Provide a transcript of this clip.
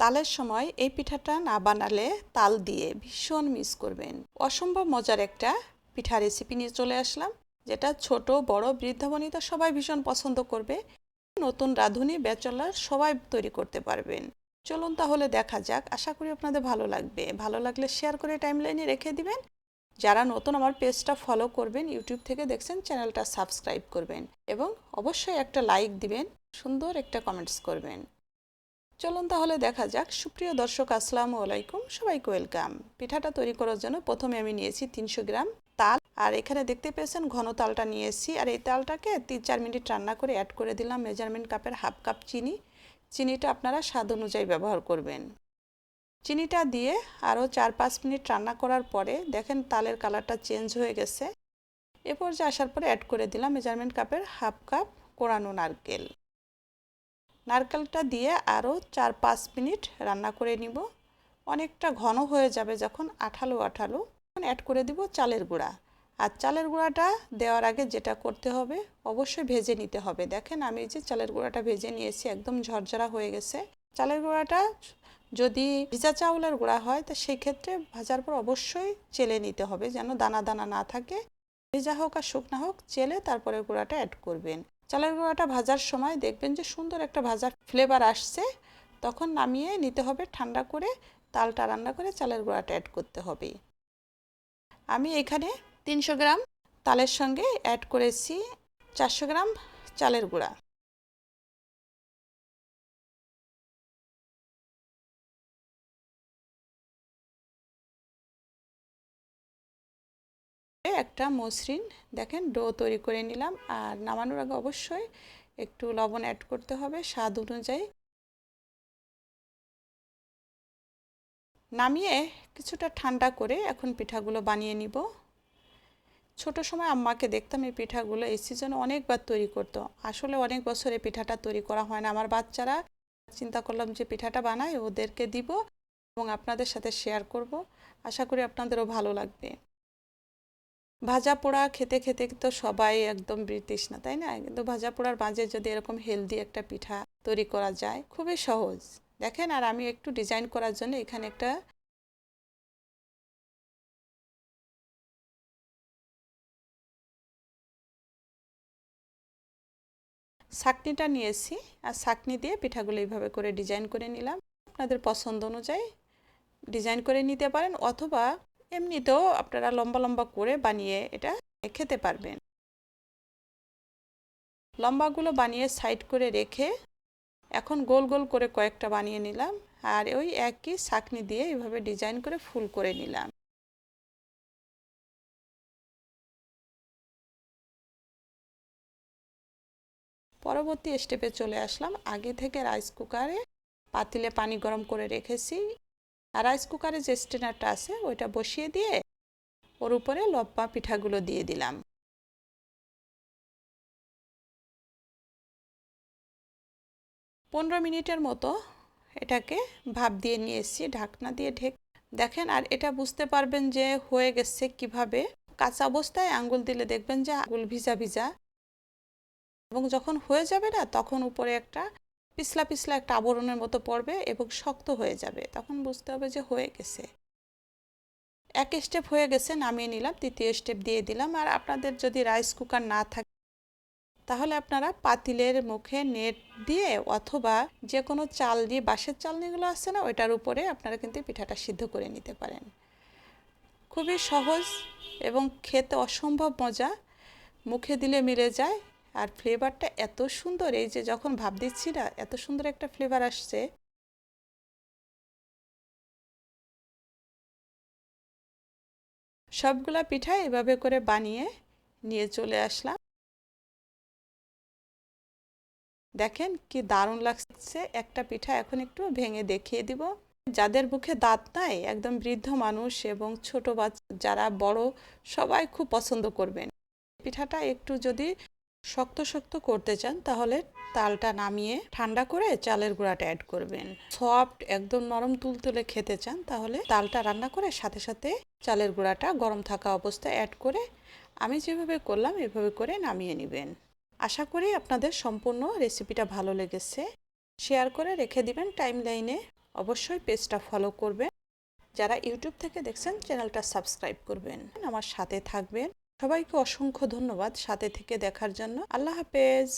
তালের সময় এই পিঠাটা না বানালে তাল দিয়ে ভীষণ মিস করবেন। অসম্ভব মজার একটা পিঠা রেসিপি নিয়ে চলে আসলাম, যেটা ছোট, বড়, বৃদ্ধ বনিতা সবাই ভীষণ পছন্দ করবে। নতুন রাঁধুনি, ব্যাচলার সবাই তৈরি করতে পারবেন। চলুন তাহলে দেখা যাক, আশা করি আপনাদের ভালো লাগবে। ভালো লাগলে শেয়ার করে টাইমলাইনে রেখে দিবেন। যারা নতুন আমার পেজটা ফলো করবেন ইউটিউব থেকে দেখছেন চ্যানেলটা সাবস্ক্রাইব করবেন এবং অবশ্যই একটা লাইক দিবেন, সুন্দর একটা কমেন্টস করবেন। চলুন তাহলে দেখা যাক। সুপ্রিয় দর্শক, আসসালামু আলাইকুম। সবাইকে ওয়েলকাম। পিঠাটা তৈরি করার জন্য প্রথমে আমি নিয়েছি তিনশো গ্রাম তাল। আর এখানে দেখতে পেয়েছেন, ঘন তালটা নিয়েছি। আর এই তালটাকে তিন চার মিনিট রান্না করে অ্যাড করে দিলাম মেজারমেন্ট কাপের হাফ কাপ চিনি। চিনিটা আপনারা স্বাদ অনুযায়ী ব্যবহার করবেন। চিনিটা দিয়ে আরও চার পাঁচ মিনিট রান্না করার পরে দেখেন তালের কালারটা চেঞ্জ হয়ে গেছে। এ পর্যায়ে আসার পরে অ্যাড করে দিলাম মেজারমেন্ট কাপের হাফ কাপ কোরানো নারকেল। নারকেলটা দিয়ে আরও চার পাঁচ মিনিট রান্না করে নিব। অনেকটা ঘন হয়ে যাবে যখন আঠালো আঠালো। তখন অ্যাড করে দিব চালের গুঁড়া। আর চালের গুঁড়াটা দেওয়ার আগে যেটা করতে হবে, অবশ্যই ভেজে নিতে হবে। দেখেন আমি যে চালের গুঁড়াটা ভেজে নিয়েছি, একদম ঝরঝরা হয়ে গেছে। চালের গুঁড়াটা যদি ভিজা চাউলের গুঁড়া হয়, তা সেই ক্ষেত্রে ভাজার পর অবশ্যই চেলে নিতে হবে, যেন দানা দানা না থাকে। ভেজা হোক আর শুকনা হোক, চেলে তারপরে গুঁড়াটা অ্যাড করবেন। চালের গুঁড়াটা ভাজার সময় দেখবেন যে সুন্দর একটা ভাজার ফ্লেভার আসছে। তখন নামিয়ে নিতে হবে ঠান্ডা করে, তালটা রান্না করে চালের গুঁড়াটা অ্যাড করতে হবে। আমি এখানে তিনশো গ্রাম তালের সঙ্গে অ্যাড করেছি চারশো গ্রাম চালের গুঁড়া। একটা মসৃণ, দেখেন, ডো তৈরি করে নিলাম। আর নামানোর আগে অবশ্যই একটু লবণ অ্যাড করতে হবে স্বাদ অনুযায়ী। নামিয়ে কিছুটা ঠান্ডা করে এখন পিঠাগুলো বানিয়ে নিব। ছোট সময় আম্মাকে দেখতাম এই পিঠাগুলো এই সিজনে অনেকবার তৈরি করতো। আসলে অনেক বছর এই পিঠাটা তৈরি করা হয় না। আমার বাচ্চারা চিন্তা করলাম যে পিঠাটা বানাই, ওদেরকে দিব এবং আপনাদের সাথে শেয়ার করব। আশা করি আপনাদেরও ভালো লাগবে। ভাজা পোড়া খেতে খেতে তো সবাই একদম ব্রিটিশ না, তাই না? কিন্তু ভাজা পোড়ার মাঝে যদি এরকম হেলদি একটা পিঠা তৈরি করা যায়, খুবই সহজ। দেখেন, আর আমি একটু ডিজাইন করার জন্য এখানে একটা ছাকনিটা নিয়েছি। আর ছাকনি দিয়ে পিঠাগুলো এইভাবে করে ডিজাইন করে নিলাম। আপনাদের পছন্দ অনুযায়ী ডিজাইন করে নিতে পারেন অথবা এমনিতেও আপনারা লম্বা লম্বা করে বানিয়ে এটা খেতে পারবেন। লম্বাগুলো বানিয়ে সাইড করে রেখে এখন গোল গোল করে কয়েকটা বানিয়ে নিলাম আর ওই একই ছাকনি দিয়ে এইভাবে ডিজাইন করে ফুল করে নিলাম। পরবর্তী স্টেপে চলে আসলাম। আগে থেকে রাইস কুকারে পাতিলে পানি গরম করে রেখেছি। আর রাইস কুকারে যে স্টেনারটা আছে, ওইটা বসিয়ে দিয়ে ওর উপরে লম্বা পিঠাগুলো দিয়ে দিলাম। পনেরো মিনিটের মতো এটাকে ভাপ দিয়ে নিয়ে এসেছি, ঢাকনা দিয়ে ঢেক। দেখেন, আর এটা বুঝতে পারবেন যে হয়ে গেছে কীভাবে। কাঁচা অবস্থায় আঙ্গুল দিলে দেখবেন যে আঙ্গুল ভিজা ভিজা। এবং যখন হয়ে যাবে না, তখন উপরে একটা পিছলা পিছলা একটা আবরণের মতো পড়বে এবং শক্ত হয়ে যাবে। তখন বুঝতে হবে যে হয়ে গেছে। এক স্টেপ হয়ে গেছে, নামিয়ে নিলাম, তৃতীয় স্টেপ দিয়ে দিলাম। আর আপনাদের যদি রাইস কুকার না থাকে, তাহলে আপনারা পাতিলের মুখে নেট দিয়ে অথবা যে কোনো চাল দিয়ে, বাঁশের চালনিগুলো আছে না, ওইটার উপরে আপনারা কিন্তু পিঠাটা সিদ্ধ করে নিতে পারেন। খুবই সহজ এবং খেতে অসম্ভব মজা। মুখে দিলে মিলে যায় আর ফ্লেভারটা এত সুন্দর, এই যে যখন ভাব দিচ্ছি না, এত সুন্দর একটা ফ্লেভার আসছে। সবগুলা পিঠা এভাবে করে বানিয়ে নিয়ে চলে আসলাম। দেখেন কি দারুণ লাগছে, একটা পিঠা এখন একটু ভেঙে দেখিয়ে দিব। যাদের মুখে দাঁত নাই, একদম বৃদ্ধ মানুষ এবং ছোট বাচ্চা, যারা বড়, সবাই খুব পছন্দ করবেন। পিঠাটা একটু যদি শক্ত শক্ত করতে চান, তাহলে তালটা নামিয়ে ঠান্ডা করে চালের গুঁড়াটা অ্যাড করবেন। সফট একদম নরম তুলতুলে খেতে চান, তাহলে তালটা রান্না করে সাথে সাথে চালের গুঁড়াটা গরম থাকা অবস্থায় অ্যাড করে আমি যেভাবে করলাম, এভাবে করে নামিয়ে নেবেন। আশা করি আপনাদের সম্পূর্ণ রেসিপিটা ভালো লেগেছে। শেয়ার করে রেখে দিবেন টাইম লাইনে অবশ্যই পেজটা ফলো করবেন। যারা ইউটিউব থেকে দেখছেন চ্যানেলটা সাবস্ক্রাইব করবেন। আমার সাথে থাকবেন। সবাইকে অসংখ্য ধন্যবাদ সাথে থেকে দেখার জন্য। আল্লাহ হাফেজ।